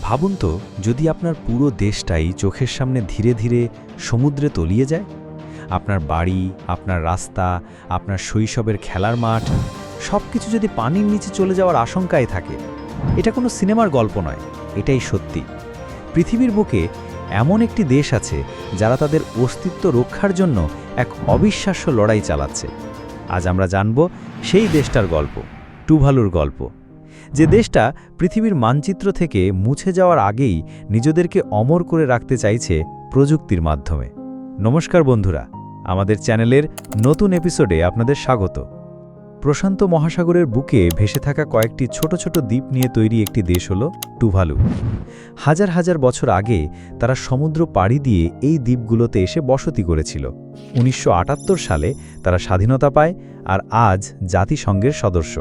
ভাবুন তো, যদি আপনার পুরো দেশটাই চোখের সামনে ধীরে ধীরে সমুদ্রে তলিয়ে যায়? আপনার বাড়ি, আপনার রাস্তা, আপনার শৈশবের খেলার মাঠ সব কিছু যদি পানির নিচে চলে যাওয়ার আশঙ্কায় থাকে, এটা কোনো সিনেমার গল্প নয়, এটাই সত্যি। পৃথিবীর বুকে এমন একটি দেশ আছে, যারা তাদের অস্তিত্ব রক্ষার জন্য এক অবিশ্বাস্য লড়াই চালাচ্ছে। আজ আমরা জানব সেই দেশটার গল্প, টুভালুর গল্প। যে দেশটা পৃথিবীর মানচিত্র থেকে মুছে যাওয়ার আগেই নিজেদেরকে অমর করে রাখতে চাইছে প্রযুক্তির মাধ্যমে। নমস্কার বন্ধুরা, আমাদের চ্যানেলের নতুন এপিসোডে আপনাদের স্বাগত। প্রশান্ত মহাসাগরের বুকে ভেসে থাকা কয়েকটি ছোট ছোট দ্বীপ নিয়ে তৈরি একটি দেশ হল টুভালু। হাজার হাজার বছর আগে তারা সমুদ্র পাড়ি দিয়ে এই দ্বীপগুলোতে এসে বসতি করেছিল। উনিশশো আটাত্তর সালে তারা স্বাধীনতা পায় আর আজ জাতিসংঘের সদস্য।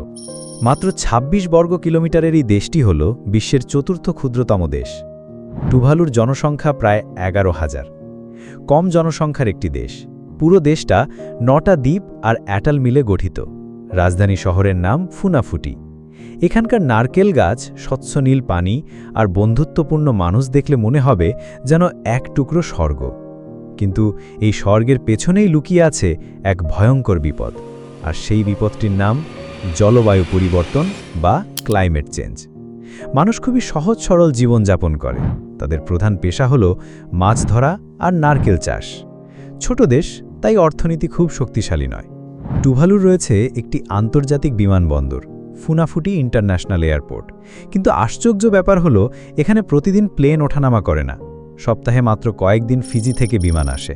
মাত্র ২৬ বর্গ কিলোমিটারের এই দেশটি হল বিশ্বের চতুর্থ ক্ষুদ্রতম দেশ। টুভালুর জনসংখ্যা প্রায় এগারো হাজার। কম জনসংখ্যার একটি দেশ। পুরো দেশটা নটা দ্বীপ আর অ্যাটাল মিলে গঠিত। রাজধানী শহরের নাম ফুনাফুটি। এখানকার নারকেল গাছ, স্বচ্ছ নীল পানি আর বন্ধুত্বপূর্ণ মানুষ দেখলে মনে হবে যেন এক টুকরো স্বর্গ। কিন্তু এই স্বর্গের পেছনেই লুকিয়ে আছে এক ভয়ঙ্কর বিপদ। আর সেই বিপদটির নাম জলবায়ু পরিবর্তন বা ক্লাইমেট চেঞ্জ। মানুষ খুবই সহজ সরল জীবনযাপন করে। তাদের প্রধান পেশা হল মাছ ধরা আর নারকেল চাষ। ছোট দেশ, তাই অর্থনীতি খুব শক্তিশালী নয়। টুভালুর রয়েছে একটি আন্তর্জাতিক বিমানবন্দর, ফুনাফুটি ইন্টারন্যাশনাল এয়ারপোর্ট। কিন্তু আশ্চর্য ব্যাপার হলো, এখানে প্রতিদিন প্লেন ওঠানামা করে না। সপ্তাহে মাত্র কয়েকদিন ফিজি থেকে বিমান আসে।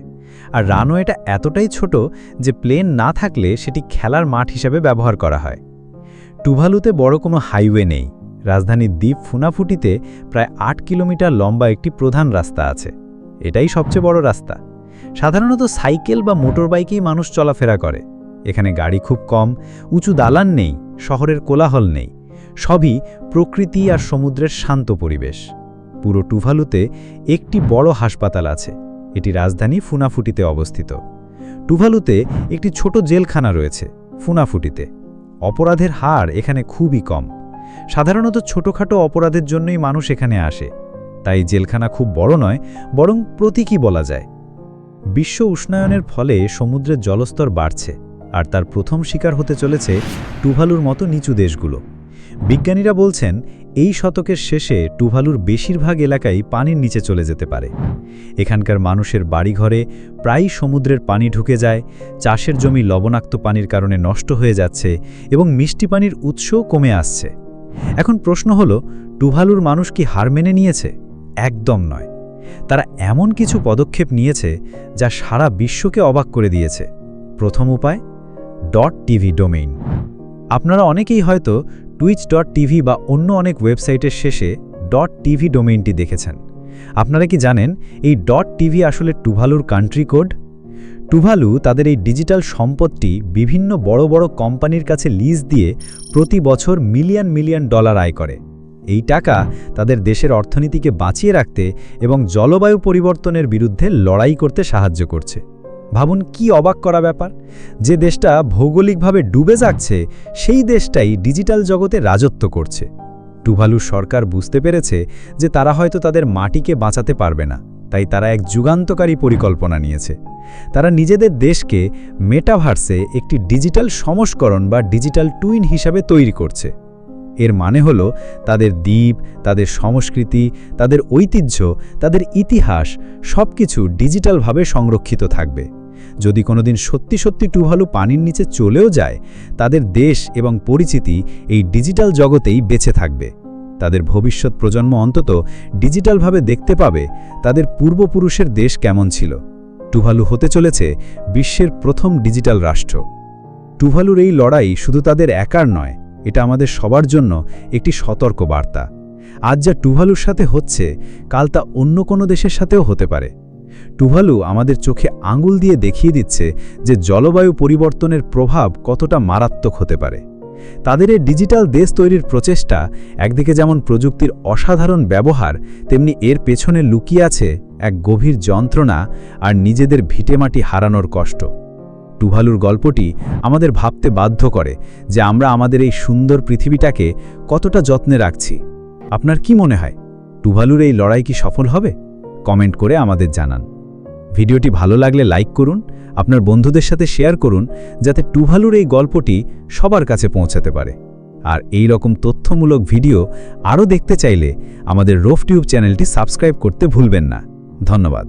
আর রানওয়েটা এতটাই ছোট যে প্লেন না থাকলে সেটি খেলার মাঠ হিসেবে ব্যবহার করা হয়। টুভালুতে বড় কোনো হাইওয়ে নেই। রাজধানীর দ্বীপ ফুনাফুটিতে প্রায় আট কিলোমিটার লম্বা একটি প্রধান রাস্তা আছে। এটাই সবচেয়ে বড় রাস্তা। সাধারণত সাইকেল বা মোটরবাইকেই মানুষ চলাফেরা করে। এখানে গাড়ি খুব কম, উঁচু দালান নেই, শহরের কোলাহল নেই। সবই প্রকৃতি আর সমুদ্রের শান্ত পরিবেশ। পুরো টুভালুতে একটি বড় হাসপাতাল আছে। এটি রাজধানী ফুনাফুটিতে অবস্থিত। টুভালুতে একটি ছোট জেলখানা রয়েছে ফুনাফুটিতে। অপরাধের হার এখানে খুবই কম। সাধারণত ছোটখাটো অপরাধের জন্যই মানুষ এখানে আসে। তাই জেলখানা খুব বড় নয়, বরং প্রতীকী বলা যায়। বিশ্ব উষ্ণায়নের ফলে সমুদ্রের জলস্তর বাড়ছে, আর তার প্রথম শিকার হতে চলেছে টুভালুর মতো নিচু দেশগুলো। বিজ্ঞানীরা বলছেন, এই শতকের শেষে টুভালুর বেশিরভাগ এলাকাই পানির নিচে চলে যেতে পারে। এখানকার মানুষের বাড়িঘরে প্রায়ই সমুদ্রের পানি ঢুকে যায়, চাষের জমি লবণাক্ত পানির কারণে নষ্ট হয়ে যাচ্ছে এবং মিষ্টি পানির উৎসও কমে আসছে। এখন প্রশ্ন হল, টুভালুর মানুষ কি হার মেনে নিয়েছে? একদম নয়। তারা এমন কিছু পদক্ষেপ নিয়েছে যা সারা বিশ্বকে অবাক করে দিয়েছে। প্রথম উপায়, ডট টিভি ডোমেইন। আপনারা অনেকেই হয়তো টুইচ ডট টিভি বা অন্য অনেক ওয়েবসাইটের শেষে ডট টিভি ডোমেইনটি দেখেছেন। আপনারা কি জানেন, এই ডট টিভি আসলে টুভালুর কান্ট্রি কোড টুভালু তাদের এই ডিজিটাল সম্পদটি বিভিন্ন বড় বড় কোম্পানির কাছে লিজ দিয়ে প্রতি বছর মিলিয়ন মিলিয়ন ডলার আয় করে। এই টাকা তাদের দেশের অর্থনীতিকে বাঁচিয়ে রাখতে এবং জলবায়ু পরিবর্তনের বিরুদ্ধে লড়াই করতে সাহায্য করছে। ভাবুন কি অবাক করা ব্যাপার। যে দেশটা ভৌগোলিকভাবে ডুবে যাচ্ছে, সেই দেশটাই ডিজিটাল জগতে রাজত্ব করছে। টুভালু সরকার বুঝতে পেরেছে যে তারা হয়তো তাদের মাটিকে বাঁচাতে পারবে না, তাই তারা এক যুগান্তকারী পরিকল্পনা নিয়েছে। তারা নিজেদের দেশকে মেটাভার্সে একটি ডিজিটাল সংস্করণ বা ডিজিটাল টুইন হিসাবে তৈরি করছে। এর মানে হল তাদের দ্বীপ, তাদের সংস্কৃতি, তাদের ঐতিহ্য, তাদের ইতিহাস সব কিছু ডিজিটালভাবে সংরক্ষিত থাকবে। যদি কোনোদিন সত্যি সত্যি টুভালু পানির নিচে চলেও যায়, তাদের দেশ এবং পরিচিতি এই ডিজিটাল জগতেই বেঁচে থাকবে। তাদের ভবিষ্যৎ প্রজন্ম অন্তত ডিজিটালভাবে দেখতে পাবে তাদের পূর্বপুরুষের দেশ কেমন ছিল। টুভালু হতে চলেছে বিশ্বের প্রথম ডিজিটাল রাষ্ট্র। টুভালুর এই লড়াই শুধু তাদের একার নয়, এটা আমাদের সবার জন্য একটি সতর্ক বার্তা আজ যা টুভালুর সাথে হচ্ছে, কাল তা অন্য কোনো দেশের সাথেও হতে পারে। টুভালু আমাদের চোখে আঙুল দিয়ে দেখিয়ে দিচ্ছে যে জলবায়ু পরিবর্তনের প্রভাব কতটা মারাত্মক হতে পারে। তাদের এই ডিজিটাল দেশ তৈরির প্রচেষ্টা একদিকে যেমন প্রযুক্তির অসাধারণ ব্যবহার, তেমনি এর পেছনে লুকিয়ে আছে এক গভীর যন্ত্রণা আর নিজেদের ভিটেমাটি হারানোর কষ্ট। টুভালুর গল্পটি আমাদের ভাবতে বাধ্য করে যে আমরা আমাদের এই সুন্দর পৃথিবীটাকে কতটা যত্নে রাখছি। আপনার কি মনে হয়? টুভালুর এই লড়াই কি সফল হবে? কমেন্ট করে আমাদের জানান। ভিডিওটি ভালো লাগলে লাইক করুন, আপনার বন্ধুদের সাথে শেয়ার করুন, যাতে টুভালুর এই গল্পটি সবার কাছে পৌঁছাতে পারে। আর এই রকম তথ্যমূলক ভিডিও আরও দেখতে চাইলে আমাদের রোফ টিউব চ্যানেলটি সাবস্ক্রাইব করতে ভুলবেন না। ধন্যবাদ।